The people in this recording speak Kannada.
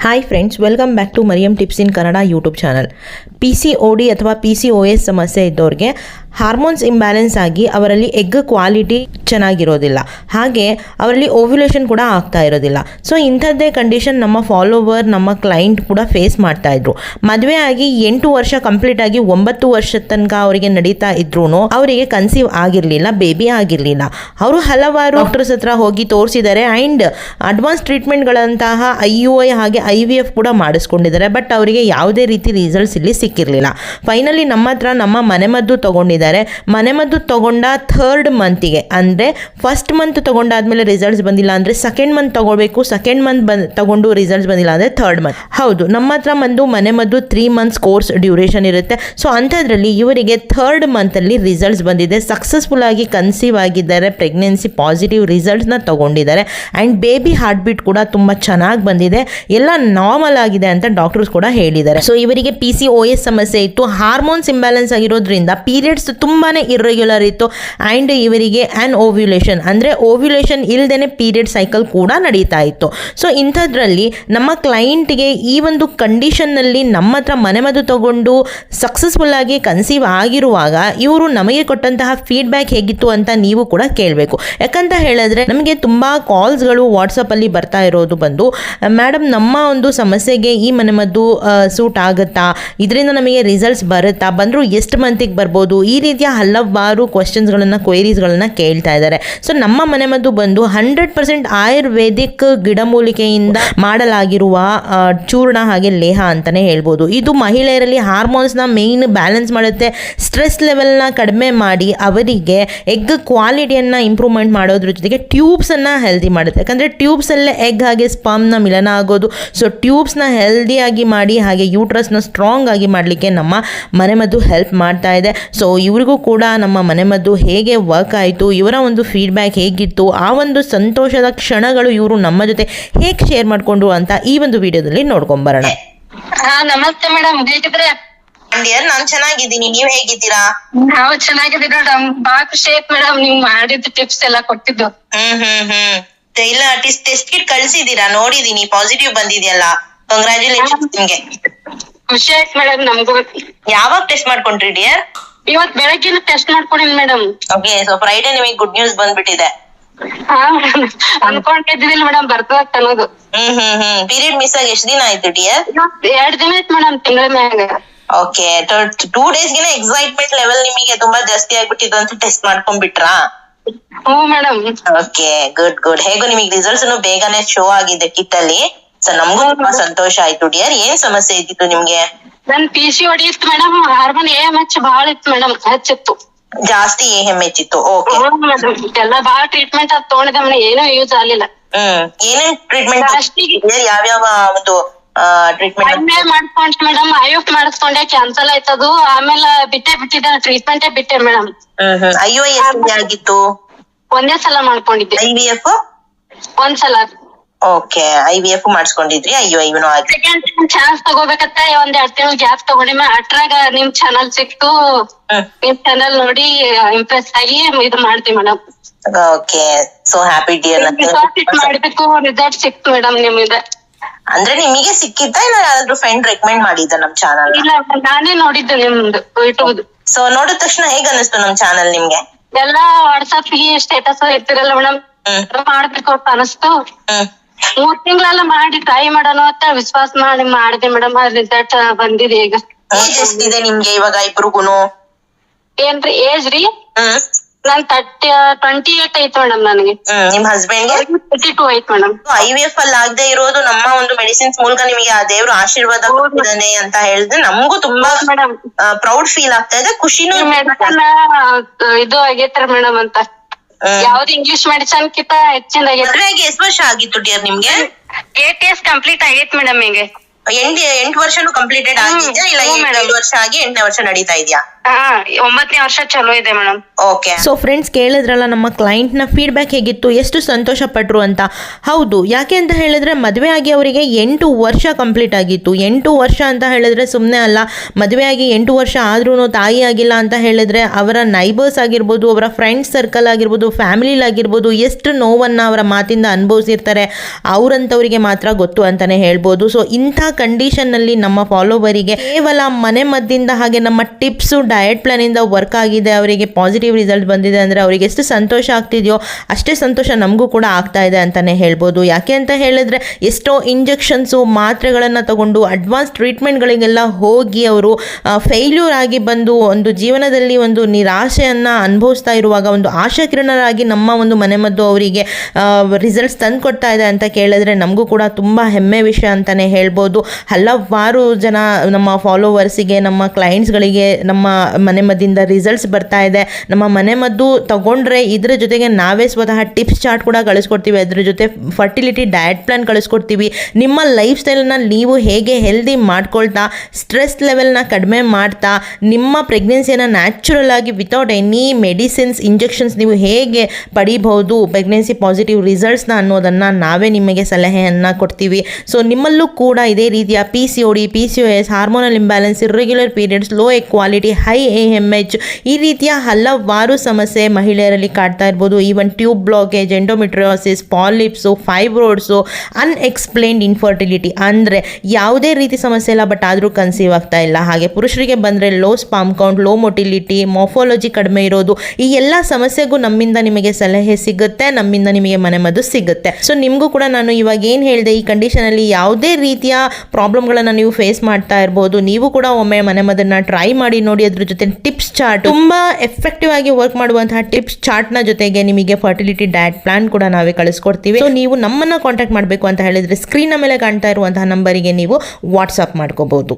Hi friends welcome back to Mariyam tips in Kannada YouTube channel P C O D ಅಥವಾ ಪಿ ಸಿ ಒ ಎಸ್ ಸಮಸ್ಯೆ ಇದ್ದವ್ರಿಗೆ ಹಾರ್ಮೋನ್ಸ್ ಇಂಬ್ಯಾಲೆನ್ಸ್ ಆಗಿ ಅವರಲ್ಲಿ ಎಗ್ ಕ್ವಾಲಿಟಿ ಚೆನ್ನಾಗಿರೋದಿಲ್ಲ. ಹಾಗೆ ಅವರಲ್ಲಿ ಓವ್ಯುಲೇಷನ್ ಕೂಡ ಆಗ್ತಾ ಇರೋದಿಲ್ಲ. ಸೊ ಇಂಥದ್ದೇ ಕಂಡೀಷನ್ ನಮ್ಮ ಫಾಲೋವರ್ ನಮ್ಮ ಕ್ಲೈಂಟ್ ಕೂಡ ಫೇಸ್ ಮಾಡ್ತಾ ಇದ್ರು. ಮದುವೆ ಆಗಿ ಎಂಟು ವರ್ಷ ಕಂಪ್ಲೀಟ್ ಆಗಿ ಒಂಬತ್ತು ವರ್ಷ ತನಕ ಅವರಿಗೆ ನಡೀತಾ ಇದ್ರು ಅವರಿಗೆ ಕನ್ಸೀವ್ ಆಗಿರಲಿಲ್ಲ ಬೇಬಿ ಆಗಿರಲಿಲ್ಲ. ಅವರು ಹಲವಾರು ಡಾಕ್ಟರ್ಸ್ ಹತ್ರ ಹೋಗಿ ತೋರಿಸಿದ್ದಾರೆ ಆ್ಯಂಡ್ ಅಡ್ವಾನ್ಸ್ ಟ್ರೀಟ್ಮೆಂಟ್ಗಳಂತಹ ಐ ಯು ಐ ಹಾಗೆ ಐ ವಿ ಎಫ್ ಕೂಡ ಮಾಡಿಸ್ಕೊಂಡಿದ್ದಾರೆ. ಬಟ್ ಅವರಿಗೆ ಯಾವುದೇ ರೀತಿ ರಿಸಲ್ಟ್ಸ್ ಇಲ್ಲಿ ಸಿಕ್ಕಿರಲಿಲ್ಲ. ಫೈನಲಿ ನಮ್ಮ ಹತ್ರ ನಮ್ಮ ಮನೆಮದ್ದು ತಗೊಂಡಿದ್ದಾರೆ. ಮನೆಮದ್ದು ತಗೊಂಡ ಥರ್ಡ್ ಮಂತಿಗೆ ಅಂದರೆ ಫಸ್ಟ್ ಮಂತ್ ತಗೊಂಡಾದ್ಮೇಲೆ ರಿಸಲ್ಟ್ಸ್ ಬಂದಿಲ್ಲ ಅಂದರೆ ಸೆಕೆಂಡ್ ಮಂತ್ ತೊಗೊಳ್ಬೇಕು ಸೆಕೆಂಡ್ ಮಂತ್ ಬಂದ್ ತಗೊಂಡು ರಿಸಲ್ಟ್ಸ್ ಬಂದಿಲ್ಲ ಅಂದರೆ ಥರ್ಡ್ ಮಂತ್ ಹೌದು, ನಮ್ಮ ಹತ್ರ ಬಂದು ಮನೆಮದ್ದು ತ್ರೀ ಮಂತ್ಸ್ ಕೋರ್ಸ್ ಡ್ಯೂರೇಷನ್ ಇರುತ್ತೆ. ಸೊ ಅಂಥದ್ರಲ್ಲಿ ಇವರಿಗೆ ಥರ್ಡ್ ಮಂತಲ್ಲಿ ರಿಸಲ್ಟ್ಸ್ ಬಂದಿದೆ. ಸಕ್ಸಸ್ಫುಲ್ ಆಗಿ ಕನ್ಸೀವ್ ಆಗಿದ್ದಾರೆ ಪ್ರೆಗ್ನೆನ್ಸಿ ಪಾಸಿಟಿವ್ ರಿಸಲ್ಟ್ಸ್ನ ತಗೊಂಡಿದ್ದಾರೆ. ಆ್ಯಂಡ್ ಬೇಬಿ ಹಾರ್ಟ್ ಬೀಟ್ ಕೂಡ ತುಂಬ ಚೆನ್ನಾಗಿ ಬಂದಿದೆ. ಎಲ್ಲ ನಾರ್ಮಲ್ ಆಗಿದೆ ಅಂತ ಡಾಕ್ಟರ್ಸ್ ಕೂಡ ಹೇಳಿದ್ದಾರೆ. ಸೊ ಇವರಿಗೆ ಪಿ ಸಿ ಓ ಎಸ್ ಸಮಸ್ಯೆ ಇತ್ತು. ಹಾರ್ಮೋನ್ಸ್ ಇಂಬ್ಯಾಲೆನ್ಸ್ ಆಗಿರೋದ್ರಿಂದ ಪೀರಿಯಡ್ಸ್ ತುಂಬಾ ಇರ್ರೆಗ್ಯುಲರ್ ಇತ್ತು. ಆ್ಯಂಡ್ ಇವರಿಗೆ ಆ್ಯನ್ ಓವ್ಯುಲೇಷನ್ ಅಂದರೆ ಓವ್ಯುಲೇಷನ್ ಇಲ್ಲದೇ ಪೀರಿಯಡ್ ಸೈಕಲ್ ಕೂಡ ನಡೀತಾ ಇತ್ತು. ಸೊ ಇಂಥದ್ರಲ್ಲಿ ನಮ್ಮ ಕ್ಲೈಂಟ್ಗೆ ಈ ಒಂದು ಕಂಡೀಷನ್ನಲ್ಲಿ ನಮ್ಮ ಹತ್ರ ಮನೆಮದ್ದು ತಗೊಂಡು ಸಕ್ಸಸ್ಫುಲ್ಲಾಗಿ ಕನ್ಸೀವ್ ಆಗಿರುವಾಗ ಇವರು ನಮಗೆ ಕೊಟ್ಟಂತಹ ಫೀಡ್ಬ್ಯಾಕ್ ಹೇಗಿತ್ತು ಅಂತ ನೀವು ಕೂಡ ಕೇಳಬೇಕು. ಯಾಕಂತ ಹೇಳಿದ್ರೆ ನಮಗೆ ತುಂಬ ಕಾಲ್ಸ್ಗಳು ವಾಟ್ಸಪ್ಪಲ್ಲಿ ಬರ್ತಾ ಇರೋದು ಬಂದು ಮೇಡಮ್ ನಮ್ಮ ಒಂದು ಸಮಸ್ಯೆಗೆ ಈ ಮನೆಮದ್ದು ಸೂಟ್ ಆಗುತ್ತಾ? ಇದರಿಂದ ನಮಗೆ ರಿಸಲ್ಟ್ಸ್ ಬರುತ್ತಾ? ಬಂದರೂ ಎಷ್ಟು ಮಂತಿಗೆ ಬರ್ಬೋದು? ಈ ರೀತಿಯ ಹಲವಾರು ಕ್ವಶನ್ಸ್ಗಳನ್ನು ಕ್ವೈರೀಸ್ಗಳನ್ನು ಕೇಳ್ತಾ ಇದ್ದಾರೆ. ಸೊ ನಮ್ಮ ಮನೆ ಮದ್ದು ಬಂದು ಹಂಡ್ರೆಡ್ ಪರ್ಸೆಂಟ್ ಆಯುರ್ವೇದಿಕ್ ಗಿಡಮೂಲಿಕೆಯಿಂದ ಮಾಡಲಾಗಿರುವ ಚೂರ್ಣ ಹಾಗೆ ಲೇಹ ಅಂತಲೇ ಹೇಳ್ಬೋದು. ಇದು ಮಹಿಳೆಯರಲ್ಲಿ ಹಾರ್ಮೋನ್ಸ್ನ ಮೇಯ್ನ್ ಬ್ಯಾಲೆನ್ಸ್ ಮಾಡುತ್ತೆ. ಸ್ಟ್ರೆಸ್ ಲೆವೆಲ್ನ ಕಡಿಮೆ ಮಾಡಿ ಅವರಿಗೆ ಎಗ್ ಕ್ವಾಲಿಟಿಯನ್ನು ಇಂಪ್ರೂವ್ಮೆಂಟ್ ಮಾಡೋದ್ರ ಜೊತೆಗೆ ಟ್ಯೂಬ್ಸನ್ನು ಹೆಲ್ದಿ ಮಾಡುತ್ತೆ. ಯಾಕಂದರೆ ಟ್ಯೂಬ್ಸಲ್ಲೇ ಎಗ್ ಹಾಗೆ ಸ್ಪಮ್ನ ಮಿಲನ ಆಗೋದು. ಸೊ ಟ್ಯೂಬ್ಸ್ನ ಹೆಲ್ದಿಯಾಗಿ ಮಾಡಿ ಹಾಗೆ ಯೂಟ್ರಸ್ನ ಸ್ಟ್ರಾಂಗ್ ಆಗಿ ಮಾಡಲಿಕ್ಕೆ ನಮ್ಮ ಮನೆಮದ್ದು ಹೆಲ್ಪ್ ಮಾಡ್ತಾ ಇದೆ. ಸೊ ಇವರಿಗೂ ಕೂಡ ನಮ್ಮ ಮನೆಮದ್ದು ಹೇಗೆ ವರ್ಕ್ ಆಯಿತು ಇವರ ಒಂದು ಫೀಡ್ಬ್ಯಾಕ್ ಹೇಗಿತ್ತು ಆ ಒಂದು ಸಂತೋಷದ ಕ್ಷಣಗಳು ಇವರು ನಮ್ಮ ಜೊತೆ ಹೇಗೆ ಶೇರ್ ಮಾಡಿಕೊಂಡ್ರು ಅಂತ ಈ ಒಂದು ವಿಡಿಯೋದಲ್ಲಿ ನೋಡ್ಕೊಂಬರೋಣ. ಹಾ ನಮಸ್ತೆ ಮೇಡಮ್ ಹೇಗಿದ್ರೆ ಡಿಯರ್ ನಾನು ಚೆನ್ನಾಗಿದ್ದೀನಿ. ನೀವ್ ಹೇಗಿದ್ದೀರಾ? ನಾವು ಚೆನ್ನಾಗಿದ್ದೀವಿ ಮೇಡಮ್ ಬಾಳ ಖುಷಿ ಆಯ್ತು ಮೇಡಮ್ ನೀವ್ ಮಾಡಿದ ಟಿಪ್ಸ್ ಎಲ್ಲ ಕೊಟ್ಟಿದ್ದು. ಹ್ಮ್ ಹ್ಮ್ ಹ್ಮ್. ಇಲ್ಲ ಟೆಸ್ಟ್ ಕಿಟ್ ಕಳ್ಸಿದೀರಾ ನೋಡಿದೀನಿ ಪಾಸಿಟಿವ್ ಬಂದಿದೆಯಲ್ಲ. ಕಂಗ್ರಾಚುಲೇಷನ್ ನಿಮ್ಗೆ. ಖುಷಿ ಆಯ್ತು ಮೇಡಮ್ ನಮ್ಗೂ ಯಾವಾಗ ಟೆಸ್ಟ್ ಮಾಡ್ಕೊಂಡ್ರಿ ಡಿಯರ್ ಇವತ್ ಬೆಳಗ್ಗೆನ ಟೆಸ್ಟ್ ಮಾಡ್ಕೊಂಡಿನಿ ಮೇಡಮ್ ಓಕೆ ಸೊ ಫ್ರೈಡೆ ನಿಮಗೆ ಗುಡ್ ನ್ಯೂಸ್ ಬಂದ್ಬಿಟ್ಟಿದೆ. ಹಾ ಅನ್ಕೊಂಡಿದ್ದಿಲ್ಲ ಮೇಡಮ್ ಬರ್ತದ ಅನ್ನೋದು. ಹ್ಮ್ ಹ್ಮ್ ಹ್ಮ್. ಪೀರಿಯಡ್ ಮಿಸ್ ಆಗಿ ಎಷ್ಟ್ ದಿನ ಆಯ್ತು ಡಿಯರ್? ಎರಡ್ ದಿನ ಆಯ್ತು ಮೇಡಮ್ ತಿಂಗಳ ಮ್ಯಾಗ. ಓಕೆ ಟೂ ಡೇಸ್ ಗಿನ ಎಕ್ಸೈಟ್ಮೆಂಟ್ ಲೆವೆಲ್ ನಿಮಗೆ ತುಂಬಾ ಜಾಸ್ತಿ ಆಗ್ಬಿಟ್ಟಿದ್ದು ಅಂತ ಟೆಸ್ಟ್ ಮಾಡ್ಕೊಂಡ್ಬಿಟ್ರಾ? ಹ್ಞೂ ಮೇಡಮ್ ಓಕೆ ಗುಡ್ ಗುಡ್ ಹೇಗೋ ನಿಮಗೆ ರಿಸಲ್ಟ್ಸ್ ಬೇಗನೆ ಶೋ ಆಗಿದೆ ಕಿಟ್ ಅಲ್ಲಿ ಸೊ ನಮಗೂ ತುಂಬಾ ಸಂತೋಷ ಆಯ್ತು ಡಿಯರ್. ಏನ್ ಸಮಸ್ಯೆ ಇದ್ದಿತ್ತು ನಿಮ್ಗೆ? ನನ್ P C ಹೊಡಿಯಿತ್ತು madam hormone A M H ಬಾಳ ಇತ್ತು ಮೇಡಮ್ ಹೆಚ್ಚಿತ್ತು ಜಾಸ್ತಿ ಎಂ ಹೆಚ್ಚಿತ್ತು ಓಕೆ ಹ್ಞೂ ಮೇಡಮ್ ಎಲ್ಲ ಬಾಳ ಟ್ರೀಟ್ಮೆಂಟ್ ಅದ್ ತಗೊಂಡಿದ್ದೆ ಮೇಡಮ್ ಏನೂ ಯೂಸ್ ಆಗ್ಲಿಲ್ಲ. ಹ್ಮ್. ಏನೇನ್ ಟ್ರೀಟ್ಮೆಂಟ್ ಯಾವ್ಯಾವ ಒಂದು ಟ್ರೀಟ್ಮೆಂಟ್ ಮಾಡ್ಕೊಂಡ್ ಮೇಡಮ್ ಐಎಫ್ ಮಾಡಿಸ್ಕೊಂಡೆ. ಕ್ಯಾನ್ಸಲ್ ಆಯ್ತದು. ಆಮೇಲೆ ಬಿಟ್ಟೆ ಬಿಟ್ಟಿದ್ದೆ ಟ್ರೀಟ್ಮೆಂಟೇ ಬಿಟ್ಟೆ ಮೇಡಮ್ ಅಯ್ಯೋ ಐ ಆಗಿತ್ತು? ಒಂದೇ ಸಲ ಮಾಡ್ಕೊಂಡಿದ್ದೆ. ಐ ವಿ ಎಫ್ ಒಂದ್ ಸಲ ಓಕೆ ಐ ವಿ ಎಫ್ ಮಾಡಿಸ್ಕೊಂಡಿದ್ರಿ? ಅಯ್ಯೋ ಐವನು ಆಗಿ ಸೆಕೆಂಡ್ ಟೈಮ್ ಚಾನ್ಸ್ ತಗೋಬೇಕಂತ ಒಂದ್ ಎರಡ್ ತಿಂಗಳು ಗ್ಯಾಪ್ ತಗೊಂಡಿಮ ಅಟ್ರಾಗ ನಿಮ್ ಚಾನಲ್ ಸಿಕ್ತು. ಹ್ಮ್. ನಿಮ್ ಚಾನಲ್ ನೋಡಿ ಇಂಪ್ರೆಸ್ ಆಗಿ ಇದು ಮಾಡ್ತೀವಿ madam okay so happy dear deposit ಮಾಡ್ಬೇಕು ರಿಸಲ್ಟ್ ಸಿಕ್ತು ಮೇಡಮ್ ನಿಮ್ಮಿದ. ಅಂದ್ರೆ ನಿಮಗೆ ಸಿಕ್ಕಿದ್ದ ಇಲ್ಲ ಯಾರಾದ್ರೂ ಫ್ರೆಂಡ್ ರೆಕಮೆಂಡ್ ಮಾಡಿದ್ದ ನಮ್ ಚಾನಲ್ ಇಲ್ಲ ನಾನೇ ನೋಡಿದ್ದು ನಿಮ್ದು ಯೂಟ್ಯೂಬ್ ಸೊ ನೋಡಿದ ತಕ್ಷಣ ಹೇಗ್ ಅನಿಸ್ತು ನಮ್ ಚಾನಲ್ ನಿಮ್ಗೆ? ಎಲ್ಲಾ ವಾಟ್ಸಪ್ ಸ್ಟೇಟಸ್ ಇರ್ತಿರಲ್ಲ ಮೇಡಮ್ ಹ್ಮ್. ಮಾಡ್ಬೇಕು ಅಂತ ಅನಿಸ್ತು ಹ್ಮ್. ಮೂರ್ ತಿಂಗಳೆಲ್ಲ ಮಾಡಿ ಟ್ರೈ ಮಾಡೋಣ ಅಂತ ವಿಶ್ವಾಸ ಮಾಡಿ ಮಾಡಿದೆ ಮೇಡಮ್ ರಿಸಲ್ಟ್ ಬಂದಿದೆ ಈಗ. ಏಜ್ ಎಷ್ಟಿದೆ ನಿಮ್ಗೆ ಇವಾಗ ಇಬ್ರಿಗೂನು? ಏನ್ರಿ ಏಜ್ ರೀ? ಹ್ಮ್. ನನ್ ತರ್ಟಿ ಟ್ವೆಂಟಿ ಏಟ್ ಐತ್ ಮೇಡಮ್ ನನಗೆ. ಹ್ಮ್ ನಿಮ್ ಹಸ್ಬೆಂಡ್ಗೆ ತರ್ಟಿ ಟೂ ಐತ್ ಮೇಡಮ್ ಐ ವಿ ಎಫ್ ಅಲ್ಲಿ ಆಗದೆ ಇರೋದು ನಮ್ಮ ಒಂದು ಮೆಡಿಸಿನ್ಸ್ ಮೂಲಕ ನಿಮಗೆ ಆ ದೇವ್ರು ಆಶೀರ್ವಾದ ಕೊಟ್ಟಿದ್ದಾನೆ ಅಂತ ಹೇಳಿದ್ರೆ ನಮಗೂ ತುಂಬಾ ಮೇಡಮ್ ಪ್ರೌಡ್ ಫೀಲ್ ಆಗ್ತಾ ಇದೆ. ಖುಷಿನೂ ಇದೆ. ಆಗೈತ್ರ ಮೇಡಮ್ ಅಂತ. ಯಾವ್ದು ಇಂಗ್ಲಿಷ್ ಮೆಡಿಸನ್ ಕಿಂತ ಹೆಚ್ಚಿನ ಮದ್ವೆಗೆ ಎಷ್ಟು ವರ್ಷ ಆಗಿತ್ತು ಡಿಯರ್ ನಿಮ್ಗೆ? ಏಟ್ ಇಯರ್ಸ್ ಕಂಪ್ಲೀಟ್ ಆಗೈತ್ ಮೇಡಮ್ ಈಗ. ಎಂಟ್ ಎಂಟು ವರ್ಷನೂ ಕಂಪ್ಲೀಟೆಡ್ ಆಗಿದ್ಯಾ ಇಲ್ಲ ಹ್ಮ್, madam. ಏಳು ವರ್ಷ ಆಗಿ ಎಂಟನೇ ವರ್ಷ ನಡೀತಾ ಇದೆಯಾ? ಹಾ ಒಂಬತ್ತನೇ ವರ್ಷ ಚಲೋ ಇದೆ ಮೇಡಮ್ ಓಕೆ ಸೊ ಫ್ರೆಂಡ್ಸ್ ಕೇಳಿದ್ರಲ್ಲ ನಮ್ಮ ಕ್ಲೈಂಟ್ನ ಫೀಡ್ಬ್ಯಾಕ್ ಹೇಗಿತ್ತು ಎಷ್ಟು ಸಂತೋಷ ಪಟ್ರು ಅಂತ? ಹೌದು ಯಾಕೆ ಅಂತ ಹೇಳಿದ್ರೆ ಮದುವೆ ಆಗಿ ಅವರಿಗೆ ಎಂಟು ವರ್ಷ ಕಂಪ್ಲೀಟ್ ಆಗಿತ್ತು. ಎಂಟು ವರ್ಷ ಅಂತ ಹೇಳಿದ್ರೆ ಸುಮ್ಮನೆ ಅಲ್ಲ ಮದುವೆ ಆಗಿ ಎಂಟು ವರ್ಷ ಆದ್ರೂ ತಾಯಿ ಆಗಿಲ್ಲ ಅಂತ ಹೇಳಿದ್ರೆ ಅವರ ನೈಬರ್ಸ್ ಆಗಿರ್ಬೋದು ಅವರ ಫ್ರೆಂಡ್ಸ್ ಸರ್ಕಲ್ ಆಗಿರ್ಬೋದು ಫ್ಯಾಮಿಲಿಲಾಗಿರ್ಬೋದು ಎಷ್ಟು ನೋವನ್ನು ಅವರ ಮಾತಿಂದ ಅನುಭವಿಸಿರ್ತಾರೆ ಅವರಂಥವರಿಗೆ ಮಾತ್ರ ಗೊತ್ತು ಅಂತಲೇ ಹೇಳ್ಬೋದು. ಸೊ ಇಂಥ ಕಂಡೀಷನ್ನಲ್ಲಿ ನಮ್ಮ ಫಾಲೋವರಿಗೆ ಕೇವಲ ಮನೆ ಮದ್ದಿಂದ ಹಾಗೆ ನಮ್ಮ ಟಿಪ್ಸು ಡಯಟ್ ಪ್ಲಾನಿಂದ ವರ್ಕ್ ಆಗಿದೆ, ಅವರಿಗೆ ಪಾಸಿಟಿವ್ ರಿಸಲ್ಟ್ ಬಂದಿದೆ ಅಂದರೆ ಅವರಿಗೆ ಎಷ್ಟು ಸಂತೋಷ ಆಗ್ತಿದೆಯೋ ಅಷ್ಟೇ ಸಂತೋಷ ನಮಗೂ ಕೂಡ ಆಗ್ತಾ ಇದೆ ಅಂತಲೇ ಹೇಳ್ಬೋದು. ಯಾಕೆ ಅಂತ ಹೇಳಿದ್ರೆ ಎಷ್ಟೋ ಇಂಜೆಕ್ಷನ್ಸು ಮಾತ್ರೆಗಳನ್ನು ತಗೊಂಡು ಅಡ್ವಾನ್ಸ್ ಟ್ರೀಟ್ಮೆಂಟ್ಗಳಿಗೆಲ್ಲ ಹೋಗಿ ಅವರು ಫೇಲ್ಯೂರ್ ಆಗಿ ಬಂದು ಒಂದು ಜೀವನದಲ್ಲಿ ಒಂದು ನಿರಾಶೆಯನ್ನು ಅನುಭವಿಸ್ತಾ ಇರುವಾಗ ಒಂದು ಆಶಾಕಿರಣರಾಗಿ ನಮ್ಮ ಒಂದು ಮನೆಮದ್ದು ಅವರಿಗೆ ರಿಸಲ್ಟ್ಸ್ ತಂದು ಕೊಡ್ತಾ ಇದೆ ಅಂತ ಕೇಳಿದ್ರೆ ನಮಗೂ ಕೂಡ ತುಂಬ ಹೆಮ್ಮೆ ವಿಷಯ ಅಂತಲೇ ಹೇಳ್ಬೋದು. ಹಲವಾರು ಜನ ನಮ್ಮ ಫಾಲೋವರ್ಸಿಗೆ ನಮ್ಮ ಕ್ಲೈಂಟ್ಸ್ಗಳಿಗೆ ನಮ್ಮ ಮನೆಮದ್ದಿಂದ ರಿಸಲ್ಟ್ಸ್ ಬರ್ತಾ ಇದೆ. ನಮ್ಮ ಮನೆಮದ್ದು ತಗೊಂಡ್ರೆ ಇದ್ರ ಜೊತೆಗೆ ನಾವೇ ಸ್ವತಃ ಟಿಪ್ಸ್ ಚಾರ್ಟ್ ಕೂಡ ಕಳಿಸ್ಕೊಡ್ತೀವಿ ಅದ್ರ ಜೊತೆ ಫರ್ಟಿಲಿಟಿ ಡಯಟ್ ಪ್ಲಾನ್ ಕಳಿಸ್ಕೊಡ್ತೀವಿ ನಿಮ್ಮ ಲೈಫ್ ಸ್ಟೈಲನ್ನ ನೀವು ಹೇಗೆ ಹೆಲ್ದಿ ಮಾಡ್ಕೊಳ್ತಾ ಸ್ಟ್ರೆಸ್ ಲೆವೆಲ್ನ ಕಡಿಮೆ ಮಾಡ್ತಾ, ನಿಮ್ಮ ಪ್ರೆಗ್ನೆನ್ಸಿಯನ್ನು ನ್ಯಾಚುರಲ್ ಆಗಿ ವಿತೌಟ್ ಎನಿ ಮೆಡಿಸಿನ್ಸ್ ಇಂಜೆಕ್ಷನ್ಸ್ ನೀವು ಹೇಗೆ ಪಡಿಬಹುದು ಪ್ರೆಗ್ನೆನ್ಸಿ ಪಾಸಿಟಿವ್ ರಿಸಲ್ಟ್ಸ್ನ ಅನ್ನೋದನ್ನು ನಾವೇ ನಿಮಗೆ ಸಲಹೆಯನ್ನು ಕೊಡ್ತೀವಿ. ಸೊ ನಿಮ್ಮಲ್ಲೂ ಕೂಡ ಇದೇ ರೀತಿಯ P C O D P C O S hormonal imbalance irregular periods low egg quality high A M H. ಈ ರೀತಿಯ ಹಲವಾರು ಸಮಸ್ಯೆ ಮಹಿಳೆಯರಲ್ಲಿ ಕಾಡ್ತಾ ಇರ್ಬೋದು. Even tube blockage endometriosis polyps fibroids unexplained infertility ಅಂದರೆ ಯಾವುದೇ ರೀತಿ ಸಮಸ್ಯೆ ಇಲ್ಲ ಬಟ್ ಆದರೂ ಕನ್ಸೀವ್ ಆಗ್ತಾ ಇಲ್ಲ. ಹಾಗೆ ಪುರುಷರಿಗೆ ಬಂದರೆ low sperm count low motility morphology ಕಡಿಮೆ ಇರೋದು, ಈ ಎಲ್ಲ ಸಮಸ್ಯೆಗೂ ನಮ್ಮಿಂದ ನಿಮಗೆ ಸಲಹೆ ಸಿಗುತ್ತೆ, ನಮ್ಮಿಂದ ನಿಮಗೆ ಮನೆಮದ್ದು ಸಿಗುತ್ತೆ. ಸೊ ನಿಮಗೂ ಕೂಡ ನಾನು ಇವಾಗ ಏನು ಹೇಳಿದೆ, ಈ ಕಂಡೀಷನಲ್ಲಿ ಯಾವುದೇ ರೀತಿಯ ಪ್ರಾಬ್ಲಮ್ಗಳನ್ನು ನೀವು ಫೇಸ್ ಮಾಡ್ತಾ ಇರ್ಬೋದು. ನೀವು ಕೂಡ ಒಮ್ಮೆ ಮನೆಮದ್ದನ್ನು ಟ್ರೈ ಮಾಡಿ ನೋಡಿ, ಅದ್ರ ಜೊತೆ ಟಿಪ್ಸ್ ಚಾರ್ಟ್ ತುಂಬಾ ಎಫೆಕ್ಟಿವ್ ಆಗಿ ವರ್ಕ್ ಮಾಡುವಂತಹ ಟಿಪ್ಸ್ ಚಾರ್ಟ್ನ ಜೊತೆಗೆ ನಿಮಗೆ ಫರ್ಟಿಲಿಟಿ ಡಯಟ್ ಪ್ಲಾನ್ ಕೂಡ ನಾವೇ ಕಳಿಸ್ಕೊಡ್ತೀವಿ. ಸೊ ನೀವು ನಮ್ಮನ್ನ ಕಾಂಟ್ಯಾಕ್ಟ್ ಮಾಡಬೇಕು ಅಂತ ಹೇಳಿದ್ರೆ ಸ್ಕ್ರೀನ್ ಮೇಲೆ ಕಾಣ್ತಾ ಇರುವಂತಹ ನಂಬರಿಗೆ ನೀವು ವಾಟ್ಸ್ಆಪ್ ಮಾಡ್ಕೋಬಹುದು